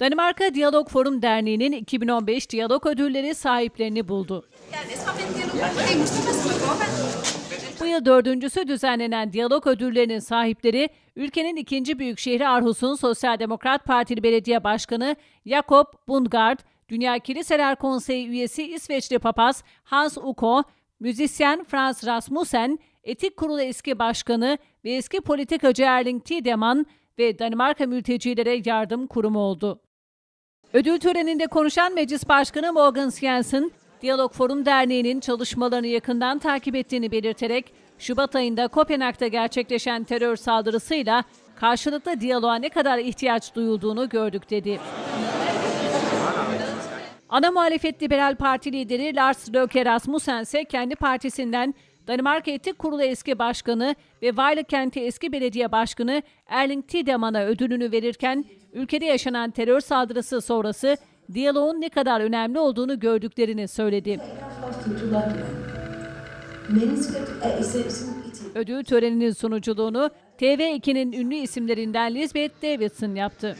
Danimarka Diyalog Forum Derneği'nin 2015 Diyalog Ödülleri sahiplerini buldu. Bu yıl dördüncüsü düzenlenen diyalog ödüllerinin sahipleri ülkenin ikinci büyük şehri Aarhus'un Sosyal Demokrat Partili Belediye Başkanı Jakob Bundgaard, Dünya Kiliseler Konseyi üyesi İsveçli papaz Hans Uko, müzisyen Frans Rasmussen, Etik Kurulu eski başkanı ve eski politikacı Erling Tiedemann ve Danimarka Mültecilere Yardım Kurumu oldu. Ödül töreninde konuşan Meclis Başkanı Morgan Jensen, Diyalog Forum Derneği'nin çalışmalarını yakından takip ettiğini belirterek, Şubat ayında Kopenhag'da gerçekleşen terör saldırısıyla karşılıklı diyaloğa ne kadar ihtiyaç duyulduğunu gördük dedi. Ana muhalefet Liberal Parti lideri Lars Løkke Rasmussen ise kendi partisinden Danimarka Etik Kurulu eski başkanı ve Vejle Kenti eski belediye başkanı Erling Tiedemann'a ödülünü verirken ülkede yaşanan terör saldırısı sonrası diyaloğun ne kadar önemli olduğunu gördüklerini söyledi. Ödül töreninin sunuculuğunu TV2'nin ünlü isimlerinden Lisbeth Davidson yaptı.